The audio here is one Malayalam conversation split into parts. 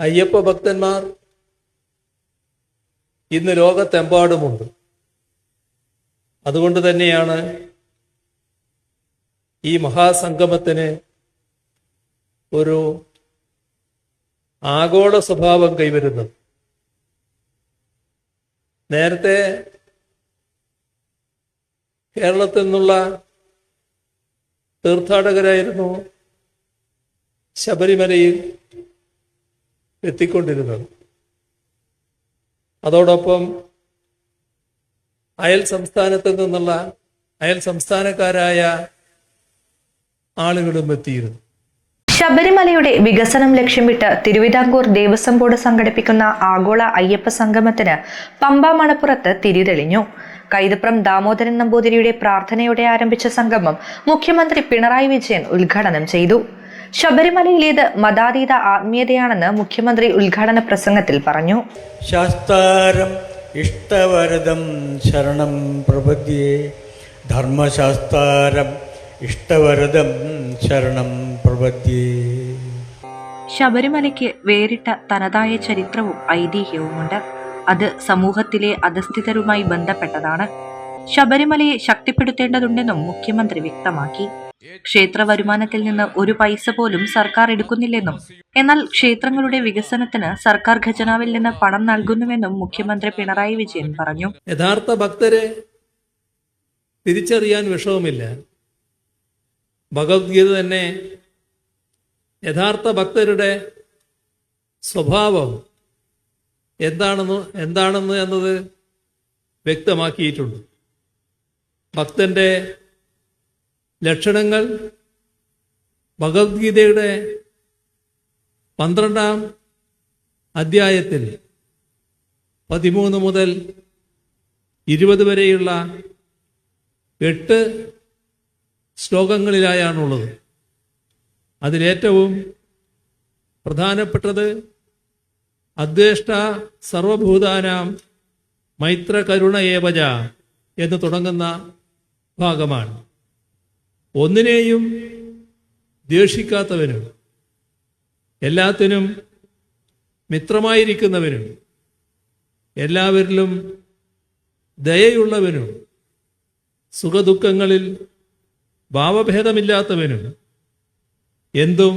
അയ്യപ്പ ഭക്തന്മാർ ഇന്ന് ലോകത്തെമ്പാടുമുണ്ട്. അതുകൊണ്ട് തന്നെയാണ് ഈ മഹാസംഗമത്തിന് ഒരു ആഗോള സ്വഭാവം കൈവരുന്നത്. നേരത്തെ കേരളത്തിൽ നിന്നുള്ള തീർത്ഥാടകരായിരുന്നു ശബരിമലയിൽ എത്തിക്കൊണ്ടിരുന്നത്. അതോടൊപ്പം അയൽ സംസ്ഥാനത്ത് നിന്നുള്ള അയൽ സംസ്ഥാനക്കാരായ ആളുകളും എത്തിയിരുന്നു. ശബരിമലയുടെ വികസനം ലക്ഷ്യമിട്ട് തിരുവിതാംകൂർ ദേവസ്വം ബോർഡ് സംഘടിപ്പിക്കുന്ന ആഗോള അയ്യപ്പ സംഗമത്തിന് പമ്പ മണപ്പുറത്ത് തിരിതെളിഞ്ഞു. കൈതപ്രം ദാമോദരൻ നമ്പൂതിരിയുടെ പ്രാർത്ഥനയോടെ ആരംഭിച്ച സംഗമം മുഖ്യമന്ത്രി പിണറായി വിജയൻ ഉദ്ഘാടനം ചെയ്തു. ശബരിമലയിലേത് മതാതീത ആത്മീയതയാണെന്ന് മുഖ്യമന്ത്രി ഉദ്ഘാടന പ്രസംഗത്തിൽ പറഞ്ഞു. ശാസ്താരം ഇഷ്ടവരദം ശരണം പ്രപദ്യേ. ധർമ്മശാസ്താരം ഇഷ്ടവരദം ശരണം പ്രപദ്യേ. ശബരിമലയ്ക്ക് വേറിട്ട തനതായ ചരിത്രവും ഐതിഹ്യവുമുണ്ട്. അത് സമൂഹത്തിലെ അധസ്ഥിതരുമായി ബന്ധപ്പെട്ടതാണ്. ശബരിമലയെ ശക്തിപ്പെടുത്തേണ്ടതുണ്ടെന്നും മുഖ്യമന്ത്രി വ്യക്തമാക്കി. ക്ഷേത്ര വരുമാനത്തിൽ നിന്ന് ഒരു പൈസ പോലും സർക്കാർ എടുക്കുന്നില്ലെന്നും എന്നാൽ ക്ഷേത്രങ്ങളുടെ വികസനത്തിന് സർക്കാർ ഖജനാവിൽ നിന്ന് പണം നൽകുന്നുവെന്നും മുഖ്യമന്ത്രി പിണറായി വിജയൻ പറഞ്ഞു. യഥാർത്ഥ ഭക്തരെ തിരിച്ചറിയാൻ വിഷമമില്ല. ഭഗവത്ഗീത തന്നെ യഥാർത്ഥ ഭക്തരുടെ സ്വഭാവം എന്താണെന്ന് എന്താണെന്ന് എന്നത് വ്യക്തമാക്കിയിട്ടുണ്ട്. ഭക്തന്റെ ലക്ഷണങ്ങൾ ഭഗവത്ഗീതയുടെ പന്ത്രണ്ടാം അധ്യായത്തിൽ പതിമൂന്ന് മുതൽ ഇരുപത് വരെയുള്ള എട്ട് ശ്ലോകങ്ങളിലായാണുള്ളത്. അതിലേറ്റവും പ്രധാനപ്പെട്ടത് അദ്വേഷ്ട സർവഭൂതാനാം മൈത്രകരുണ ഏവജ എന്ന് തുടങ്ങുന്ന ഭാഗമാണ്. ഒന്നിനെയും ദേഷിക്കാത്തവനും എല്ലാത്തിനും മിത്രമായിരിക്കുന്നവനും എല്ലാവരിലും ദയയുള്ളവനും സുഖദുഃഖങ്ങളിൽ ഭാവഭേദമില്ലാത്തവനും എന്തും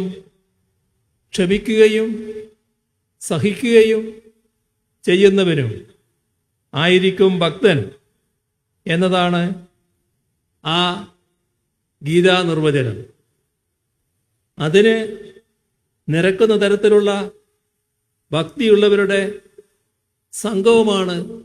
ക്ഷമിക്കുകയും സഹിക്കുകയും ചെയ്യുന്നവനും ആയിരിക്കും ഭക്തൻ എന്നതാണ് ആ ഗീതാ നിർവചനം അതിന് നിരക്കുന്ന തരത്തിലുള്ള ഭക്തിയുള്ളവരുടെ സംഘവുമാണ്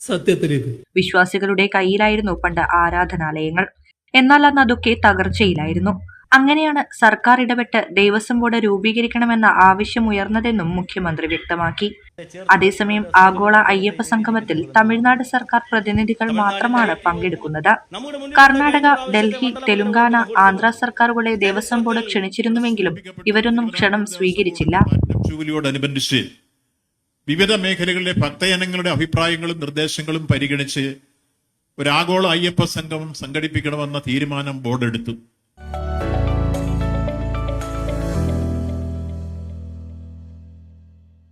സത്യത്തിലിത്. വിശ്വാസികളുടെ കയ്യിലായിരുന്നു പണ്ട് ആരാധനാലയങ്ങൾ. എന്നാൽ അന്ന് അതൊക്കെ തകർച്ചയിലായിരുന്നു. അങ്ങനെയാണ് സർക്കാർ ഇടപെട്ട് ദേവസ്വം ബോർഡ് രൂപീകരിക്കണമെന്ന ആവശ്യം ഉയർന്നതെന്നും മുഖ്യമന്ത്രി വ്യക്തമാക്കി. അതേസമയം ആഗോള അയ്യപ്പ സംഗമത്തിൽ തമിഴ്നാട് സർക്കാർ പ്രതിനിധികൾ മാത്രമാണ് പങ്കെടുക്കുന്നത്. കർണാടക ഡൽഹി തെലുങ്കാന ആന്ധ്ര സർക്കാരുകളെ ദേവസ്വം ബോർഡ് ക്ഷണിച്ചിരുന്നുവെങ്കിലും ഇവരൊന്നും ക്ഷണം സ്വീകരിച്ചില്ല. വിവിധ മേഖലകളിലെ ഭക്തജനങ്ങളുടെ അഭിപ്രായങ്ങളും നിർദ്ദേശങ്ങളും പരിഗണിച്ച് ഒരു ആഗോള അയ്യപ്പ സംഘം സംഘടിപ്പിക്കണമെന്ന തീരുമാനം ബോർഡ് എടുത്തു.